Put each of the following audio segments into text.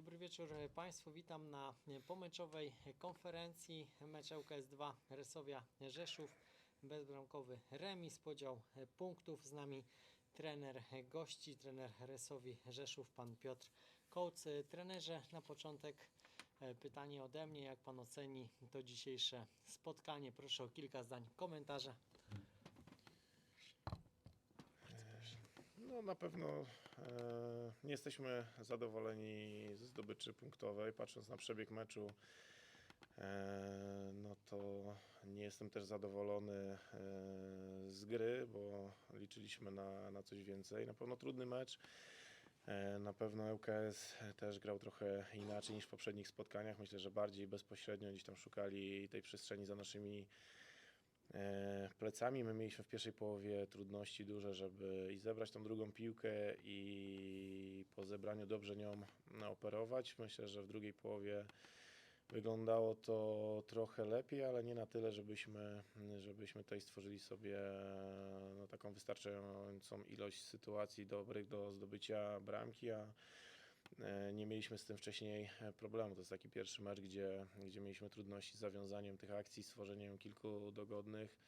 Dobry wieczór Państwu. Witam na pomeczowej konferencji. Mecz ŁKS 2 Resowia Rzeszów. Bezbramkowy remis, podział punktów. Z nami trener gości, trener Resowi Rzeszów, pan Piotr Kołc. Trenerze, na początek e, pytanie ode mnie. Jak pan oceni to dzisiejsze spotkanie? Proszę o kilka zdań komentarza. No na pewno e, nie jesteśmy zadowoleni ze zdobyczy punktowej. Patrząc na przebieg meczu, e, no to nie jestem też zadowolony e, z gry, bo liczyliśmy na, na coś więcej. Na pewno trudny mecz. E, Na pewno ŁKS też grał trochę inaczej niż w poprzednich spotkaniach. Myślę, że bardziej bezpośrednio gdzieś tam szukali tej przestrzeni za naszymi plecami. My mieliśmy w pierwszej połowie trudności duże, żeby i zebrać tą drugą piłkę i po zebraniu dobrze nią operować. Myślę, że w drugiej połowie wyglądało to trochę lepiej, ale nie na tyle, żebyśmy, żebyśmy tutaj stworzyli sobie no, taką wystarczającą ilość sytuacji dobrych do zdobycia bramki, a E, Nie mieliśmy z tym wcześniej e, problemu. To jest taki pierwszy mecz, gdzie, gdzie mieliśmy trudności z zawiązaniem tych akcji, stworzeniem kilku dogodnych.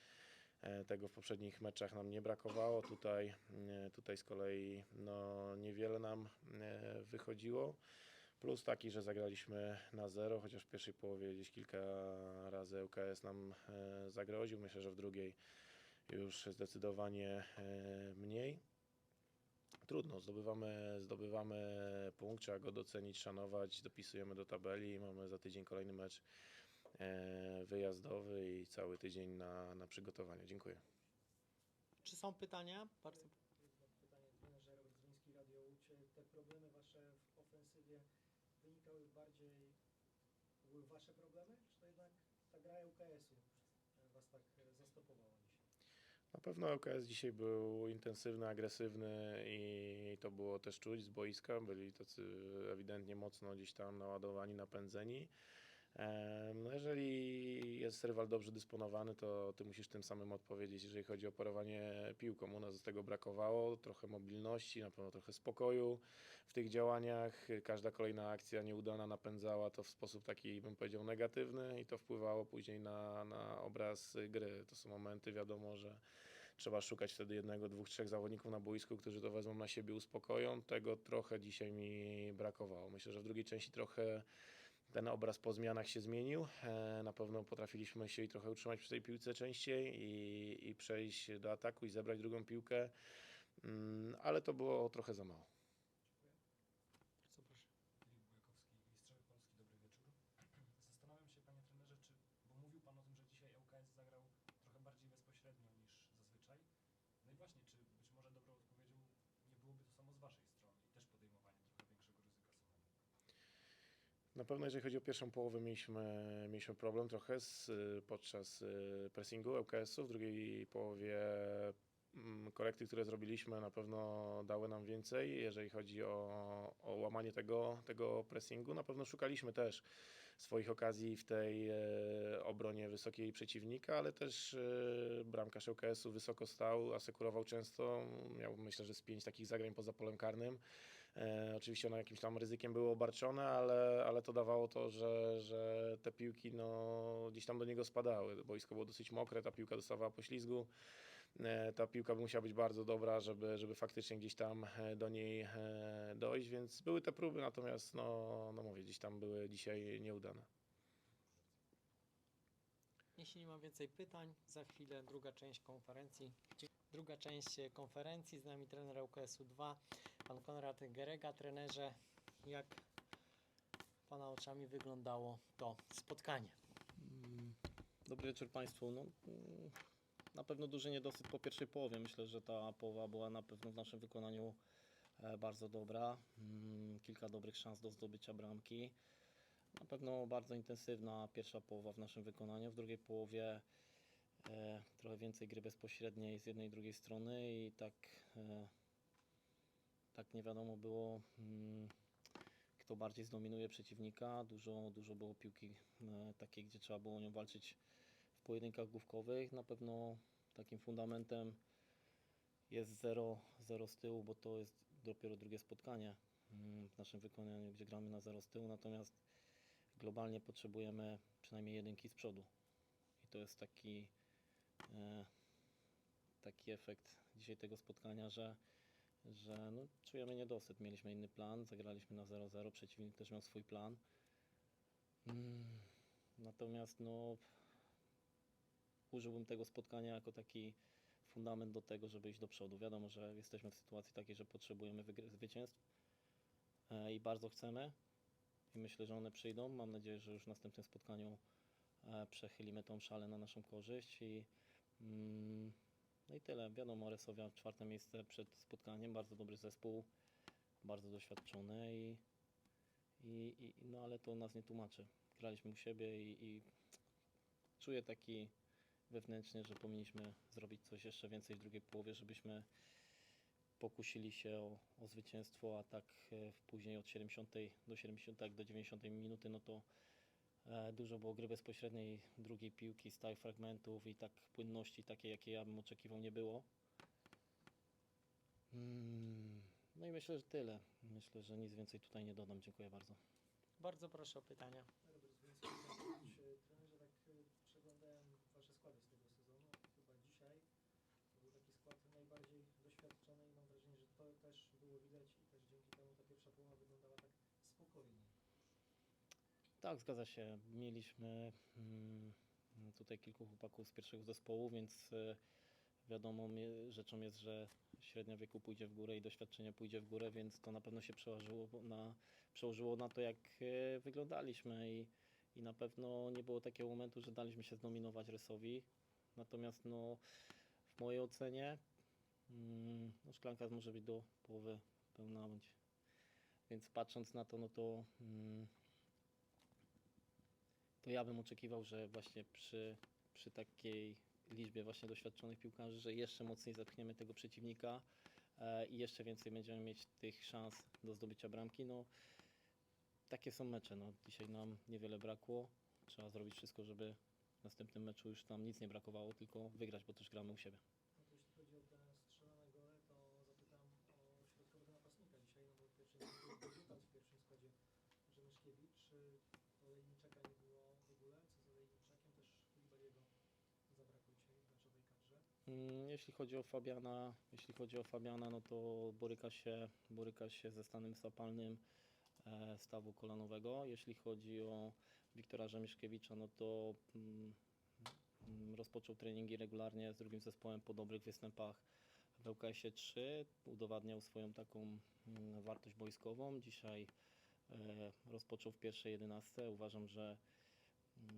E, Tego w poprzednich meczach nam nie brakowało. Tutaj, e, tutaj z kolei no, niewiele nam e, wychodziło. Plus taki, że zagraliśmy na zero, chociaż w pierwszej połowie gdzieś kilka razy ŁKS nam e, zagroził. Myślę, że w drugiej już zdecydowanie e, mniej. Trudno, zdobywamy, zdobywamy punkt, trzeba go docenić, szanować, dopisujemy do tabeli, mamy za tydzień kolejny mecz e, wyjazdowy i cały tydzień na, na przygotowanie. Dziękuję. Czy są pytania? Bardzo Pytanie trenerze Robert Zwiński, Radio Łódź. Te problemy wasze w ofensywie wynikały bardziej, były wasze problemy, czy to jednak ta gra UKS-u was tak e, zastopowała dzisiaj? Na pewno ŁKS dzisiaj był intensywny, agresywny i to było też czuć z boiska. Byli tacy ewidentnie mocno gdzieś tam naładowani, napędzeni. No jeżeli jest rywal dobrze dysponowany, to ty musisz tym samym odpowiedzieć, jeżeli chodzi o parowanie piłką. U nas z tego brakowało, trochę mobilności, na pewno trochę spokoju w tych działaniach. Każda kolejna akcja nieudana napędzała to w sposób taki, bym powiedział, negatywny i to wpływało później na, na obraz gry. To są momenty, wiadomo, że trzeba szukać wtedy jednego, dwóch, trzech zawodników na boisku, którzy to wezmą na siebie, uspokoją. Tego trochę dzisiaj mi brakowało. Myślę, że w drugiej części trochę ten obraz po zmianach się zmienił. E, Na pewno potrafiliśmy się i trochę utrzymać przy tej piłce częściej i, i przejść do ataku i zebrać drugą piłkę, Mm, ale to było trochę za mało. bardzo proszę. Filip Bujekowski, Strzeły Polski, dobry wieczór. Zastanawiam się, panie trenerze, czy, bo mówił pan o tym, że dzisiaj ŁKS zagrał trochę bardziej bezpośrednio niż zazwyczaj. No i właśnie, czy być może dobrą odpowiedzią nie byłoby to samo z waszej strony i też podejmowanie trochę większego ryzyka samemu? Na pewno jeżeli chodzi o pierwszą połowę mieliśmy, mieliśmy problem trochę z, podczas y, pressingu ŁKS-u. W drugiej połowie mm, korekty, które zrobiliśmy na pewno dały nam więcej, jeżeli chodzi o, o łamanie tego, tego pressingu. Na pewno szukaliśmy też swoich okazji w tej e, obronie wysokiej przeciwnika, ale też e, bramkarz ŁKS-u wysoko stał, asekurował często. Miał myślę, że z pięć takich zagrań poza polem karnym. E, oczywiście one jakimś tam ryzykiem były obarczone, ale, ale to dawało to, że, że te piłki no, gdzieś tam do niego spadały. Boisko było dosyć mokre, ta piłka dostawała poślizgu. E, ta piłka by musiała być bardzo dobra, żeby, żeby faktycznie gdzieś tam e, do niej e, dojść, więc były te próby, natomiast no, no mówię, gdzieś tam były dzisiaj nieudane. Jeśli nie ma więcej pytań, za chwilę druga część konferencji. Druga część konferencji, z nami trener ŁKS-u 2, pan Konrad Gerega. Trenerze, jak pana oczami wyglądało to spotkanie? Mm, Dobry wieczór Państwu. No, mm, na pewno duży niedosyt po pierwszej połowie. Myślę, że ta połowa była na pewno w naszym wykonaniu e, bardzo dobra. Mm, Kilka dobrych szans do zdobycia bramki. Na pewno bardzo intensywna pierwsza połowa w naszym wykonaniu. W drugiej połowie e, trochę więcej gry bezpośredniej z jednej i drugiej strony i tak, e, tak nie wiadomo było, mm, kto bardziej zdominuje przeciwnika. Dużo, dużo było piłki e, takiej, gdzie trzeba było nią walczyć w pojedynkach główkowych. Na pewno takim fundamentem jest 0, 0 z tyłu, bo to jest dopiero drugie spotkanie mm, w naszym wykonaniu, gdzie gramy na zero z tyłu, natomiast globalnie potrzebujemy przynajmniej jedynki z przodu. I to jest taki, e, taki efekt dzisiaj tego spotkania, że, że no, czujemy niedosyt. Mieliśmy inny plan, zagraliśmy na 0-0, przeciwnik też miał swój plan. Mm, Natomiast no, użyłbym tego spotkania jako taki fundament do tego, żeby iść do przodu. Wiadomo, że jesteśmy w sytuacji takiej, że potrzebujemy zwycięstw e, i bardzo chcemy. I myślę, że one przyjdą. Mam nadzieję, że już w następnym spotkaniu e, przechylimy tą szalę na naszą korzyść i mm, no i tyle. Wiadomo, Resowia czwarte miejsce przed spotkaniem, bardzo dobry zespół, bardzo doświadczony i, i, i no ale to nas nie tłumaczy. Graliśmy u siebie i, i czuję taki wewnętrznie, że powinniśmy zrobić coś jeszcze więcej w drugiej połowie, żebyśmy pokusili się o, o zwycięstwo, a tak e, później od 70 do 70 jak do 90 minuty, no to dużo było gry bezpośredniej, drugiej piłki, stałych fragmentów i tak płynności takiej, jakiej ja bym oczekiwał, nie było. Mm, No i myślę, że tyle. Myślę, że nic więcej tutaj nie dodam. Dziękuję bardzo. Bardzo proszę o pytania. Robert Zwiński, Trenerze, tak e, przeglądałem Wasze składy z tego sezonu. Chyba dzisiaj to był taki skład najbardziej doświadczony i mam wrażenie, że to też było widać i też dzięki temu ta pierwsza połowa wyglądała tak spokojnie. Tak, zgadza się. Mieliśmy mm, tutaj kilku chłopaków z pierwszego zespołu, więc e, wiadomo rzeczą jest, że średnia wieku pójdzie w górę i doświadczenie pójdzie w górę, więc to na pewno się przełożyło na, przełożyło na to, jak e, wyglądaliśmy i, i na pewno nie było takiego momentu, że daliśmy się zdominować Rysowi. Natomiast no, w mojej ocenie mm, no, szklanka może być do połowy pełna, więc patrząc na to, no to mm, to ja bym oczekiwał, że właśnie przy, przy takiej liczbie właśnie doświadczonych piłkarzy, że jeszcze mocniej zepchniemy tego przeciwnika e, i jeszcze więcej będziemy mieć tych szans do zdobycia bramki. No, takie są mecze. No. Dzisiaj nam niewiele brakło. Trzeba zrobić wszystko, żeby w następnym meczu już nam nic nie brakowało, tylko wygrać, bo też gramy u siebie. No to jeśli chodzi o te strzelane gole, to zapytam o środkowego napastnika dzisiaj, no bo pierwszy był debiutant w pierwszym składzie Rzemyszkiewicz. Czy Olejniczaka nie było w ogóle? Co z Olejniczakiem? Też Kulibaliego zabrakło dzisiaj w meczowej kadrze. Jeśli chodzi o Fabiana, jeśli chodzi o Fabiana, no to boryka się, boryka się ze stanem zapalnym e, stawu kolanowego. Jeśli chodzi o Wiktora Rzemiszkiewicza, no to mm, mm, rozpoczął treningi regularnie z drugim zespołem po dobrych występach w ŁKS-ie 3. Udowadniał swoją taką mm, wartość boiskową. Dzisiaj e, rozpoczął w pierwszej 11. Uważam, że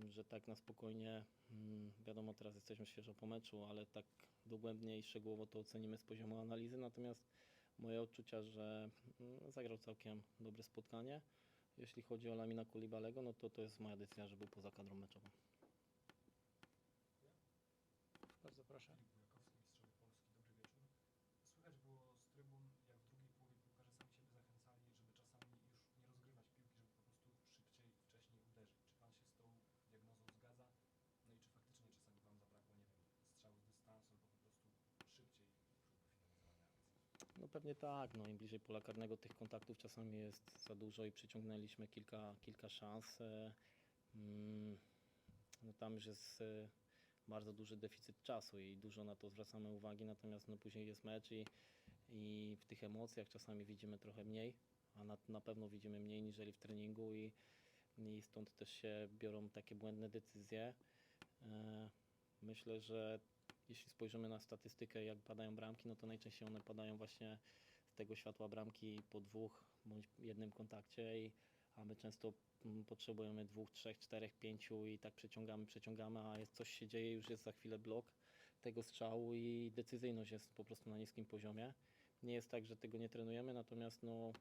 że tak na spokojnie, mm, wiadomo teraz jesteśmy świeżo po meczu, ale tak dogłębnie i szczegółowo to ocenimy z poziomu analizy, natomiast moje odczucia, że mm, zagrał całkiem dobre spotkanie. Jeśli chodzi o Lamina Kulibalego, no to to jest moja decyzja, że był poza kadrą meczową. Bardzo proszę. Filip Bujakowski, Mistrzowie Polski, dobry wieczór. Słychać było z trybun, jak w drugiej połowie piłkarze sami siebie zachęcali, żeby czasami już nie rozgrywać piłki, żeby po prostu szybciej, wcześniej uderzyć. Czy Pan się z tą diagnozą zgadza? No i czy faktycznie czasami Wam zabrakło, nie wiem, strzału z dystansu albo po prostu szybciej próby finalizowania akcji? No pewnie tak, no im bliżej pola karnego tych kontaktów czasami jest za dużo i przyciągnęliśmy kilka, kilka szans. e, mm, No tam już jest e, bardzo duży deficyt czasu i dużo na to zwracamy uwagi, natomiast no później jest mecz i, i w tych emocjach czasami widzimy trochę mniej, a na, na pewno widzimy mniej niżeli w treningu i, i stąd też się biorą takie błędne decyzje. E, Myślę, że jeśli spojrzymy na statystykę, jak padają bramki, no to najczęściej one padają właśnie z tego światła bramki po dwóch bądź jednym kontakcie, i, a my często mm, potrzebujemy dwóch, trzech, czterech, pięciu i tak przeciągamy, przeciągamy, a jest, coś się dzieje, już jest za chwilę blok tego strzału i decyzyjność jest po prostu na niskim poziomie. Nie jest tak, że tego nie trenujemy, natomiast no,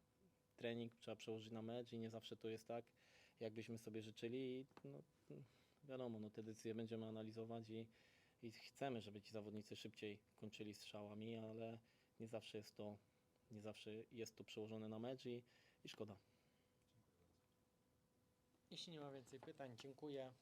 trening trzeba przełożyć na mecz i nie zawsze to jest tak, jakbyśmy sobie życzyli. I, no, wiadomo, no, te decyzje będziemy analizować i, i chcemy, żeby ci zawodnicy szybciej kończyli strzałami, ale nie zawsze jest to, nie zawsze jest to przełożone na mecz i, i szkoda. Jeśli nie ma więcej pytań, dziękuję.